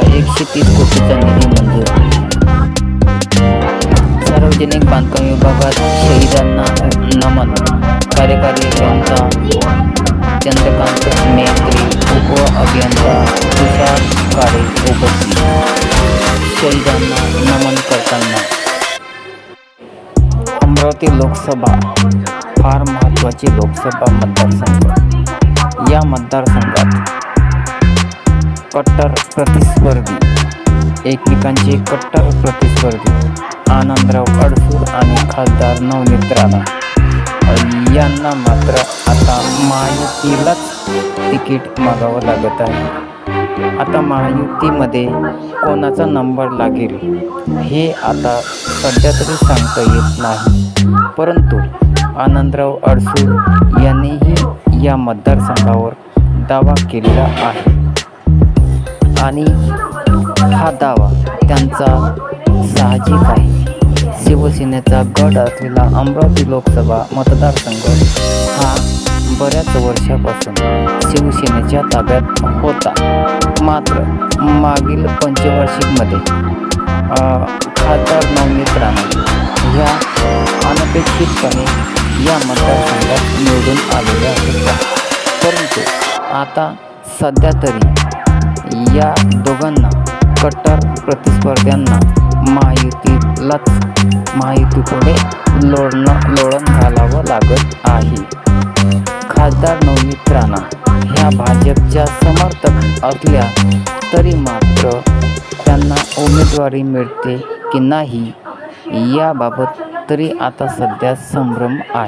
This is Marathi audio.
एकशे तीस कोटीचा निधी मंजूर. सार्वजनिक बांधकाम विभागात शहीदांना नमन. कार्यकारी अभियंता चंद्रकांत मेत्री, उप अभियंता, तुषार काळे उपस्थित. शहीदांना नमन करताना. अमरावती लोकसभा, फार महत्त्वाची लोकसभा मतदारसंघ. या मतदारसंघात कट्टर प्रतिस्पर्धी. एकमेकांचे कट्टर प्रतिस्पर्धी. आनंदराव अडसूळ आणि खासदार नवनीत राणा यांना मात्र आता महायुतीलाच तिकीट मागावं लागत आहे. आता महायुतीमध्ये कोणाचा नंबर लागेल हे आता सध्या तरी सांगता येत नाही. परंतु आनंदराव अडसूळ यांनीही या मतदारसंघावर दावा केलेला आहे. आणि हा दावा त्यांचा साहजिक आहे. शिवसेनेचा गड असलेला अमरावती लोकसभा मतदारसंघ हा बऱ्याच वर्षापासून शिवसेनेच्या ताब्यात होता. मात्र मागील पंचवार्षिकमध्ये खासदार नवनीत राणे ह्या अनपेक्षितपणे या मतदारसंघात निवडून आलेल्या होत्या. परंतु आता सध्या तरी या दोघांना कट्टर प्रतिस्पर्ध्यांना महायुतीलाच महायुतीपुढे लोळणं लोळण घालावं लागत आहे. खासदार नवनीत राणा ह्या भाजपच्या समर्थक असल्या तरी मात्र त्यांना उमेदवारी मिळते की नाही याबाबत तरी आता सध्या संभ्रम आहे.